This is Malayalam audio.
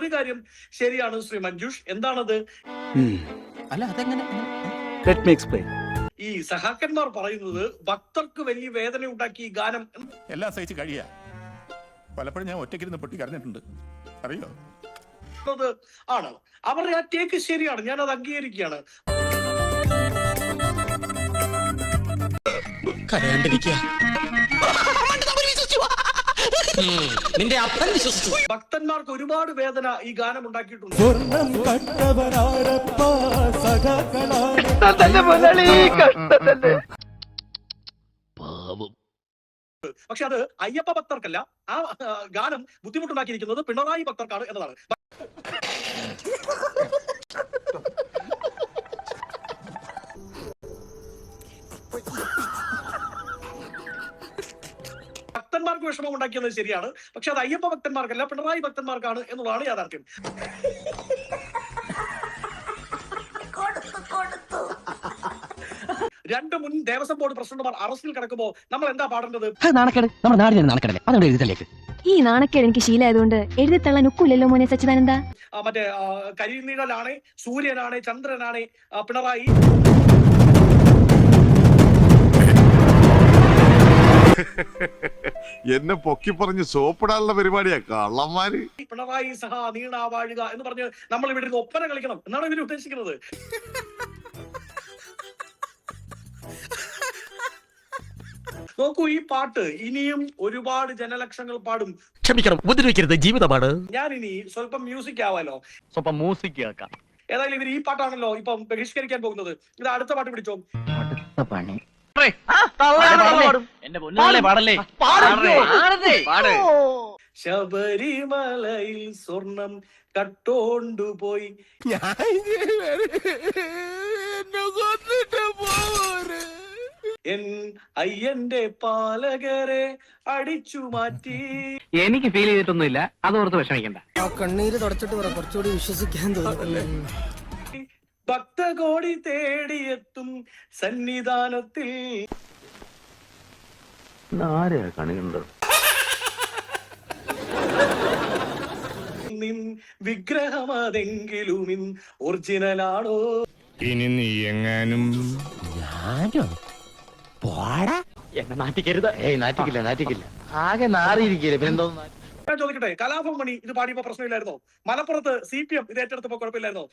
ഒരു കാര്യം ശരിയാണ് ശ്രീ മഞ്ജുഷ്. എന്താണത്? അല്ല അതെങ്ങനെ? ലെറ്റ് മീ എക്സ്പ്ലെയിൻ ഈ സഹാക്കന്മാർ പറയുന്നത് ഭക്തർക്ക് വലിയ വേദന ഉണ്ടാക്കി ഈ ഗാനം എല്ലാം സഹിച്ച് കഴിയാ. പലപ്പോഴും ഞാൻ ഒറ്റയ്ക്കിരുന്ന് പൊട്ടി കരഞ്ഞിട്ടുണ്ട്. അറിയോ? ആണ്. അവരുടെ ആ ടേക്ക് ശരിയാണ്. ഞാൻ അത് അംഗീകരിക്കുകയാണ്. കരയാണ്ടിരിക്കുക. നിന്റെ അപ്പൻ വിശ്വസിച്ചു. ഭക്തന്മാർക്ക് ഒരുപാട് വേദന ഈ ഗാനം ഉണ്ടാക്കിയിട്ടുണ്ട്. പക്ഷെ അത് അയ്യപ്പ ഭക്തർക്കല്ല ആ ആ, ഗാനം ബുദ്ധിമുട്ടുണ്ടാക്കിയിരിക്കുന്നത് പിണറായി ഭക്തർക്കാണ് എന്നതാണ്. ഭക്തന്മാർക്ക് വിഷമം ഉണ്ടാക്കിയത് ശരിയാണ്. പക്ഷെ അത് അയ്യപ്പ ഭക്തന്മാർക്കല്ല പിണറായി ഭക്തന്മാർക്കാണ് എന്നുള്ളതാണ് യാഥാർത്ഥ്യം. രണ്ട് മുൻ ദേവസ്വം ബോർഡ് പ്രസിഡന്റുമാർ അറസ്റ്റിൽ കിടക്കുമ്പോ നമ്മൾ എന്താ പാടേണ്ടത്? ഈ നാണക്കേട് എനിക്ക് ശീലമായതുകൊണ്ട് എഴുതി തള്ളാൻ ഒക്കില്ലല്ലോ മോനെ സച്ചിദാനന്ദ. ആ, മറ്റേ കരിനീഴലാണ് സൂര്യനാണ് ചന്ദ്രനാണ് പിണറായി. എന്നെ പൊക്കി പറഞ്ഞ് സോപ്പിടാനുള്ള പരിപാടിയാ കള്ളന്മാര്. പിണറായി സഹ നീണാവാഴുക എന്ന് പറഞ്ഞ് നമ്മൾ ഇവിടെ ഇരുന്ന് ഒപ്പന കളിക്കണം എന്നാണ് ഇവർ ഉദ്ദേശിക്കുന്നത്. നോക്കൂ ഈ പാട്ട് ഇനിയും ഒരുപാട് ജനലക്ഷങ്ങൾ പാടും. ക്ഷമിക്കണം ഉപദ്രവിക്കരുത് ജീവിതമാണ്. ഞാൻ ഇനി സ്വല്പം മ്യൂസിക് ആവാലോ? സ്വല്പം മ്യൂസിക് ആക്കാം ഏതായാലും ഇവർ ഈ പാട്ടാണല്ലോ ഇപ്പം ബഹിഷ്കരിക്കാൻ പോകുന്നത്. ഇത് അടുത്ത പാട്ട് പിടിച്ചോ? അടുത്ത പണി ശബരിമലയിൽ സ്വർണം കട്ടോണ്ടുപോയി എൻ അയ്യന്റെ പാലകരെ അടിച്ചു മാറ്റി. എനിക്ക് ഫീൽ ചെയ്തിട്ടൊന്നുമില്ല. അത് ഓർത്ത് വിഷമിക്കണ്ട. ആ കണ്ണീര് തുടച്ചിട്ട് പറ കുറച്ചുകൂടി വിശ്വസിക്കാൻ തോന്നുന്നു. ഭക്തകോടി തേടിയെത്തും സന്നിധാനത്തിൽ. നിൻ വിഗ്രഹമതെങ്കിലും ഇൻ ഒറിജിനലാണോ? ഇനി നീ എങ്ങാനും ഞാനോ? പോടാ. എന്നെ നാട്ടിക്കരുത് ഏയ് നാട്ടിക്കില്ല നാട്ടിക്കില്ല ആകെ നാറിയിരിക്കില്ല പിന്നെന്തോ ഞാൻ ചോദിക്കട്ടെ കലാഭവൻ മണി ഇത് പാടിയപ്പോ പ്രശ്നമില്ലായിരുന്നോ? മലപ്പുറത്ത് സി പി എം ഇത് ഏറ്റെടുത്തപ്പോ കുഴപ്പമില്ലായിരുന്നോ?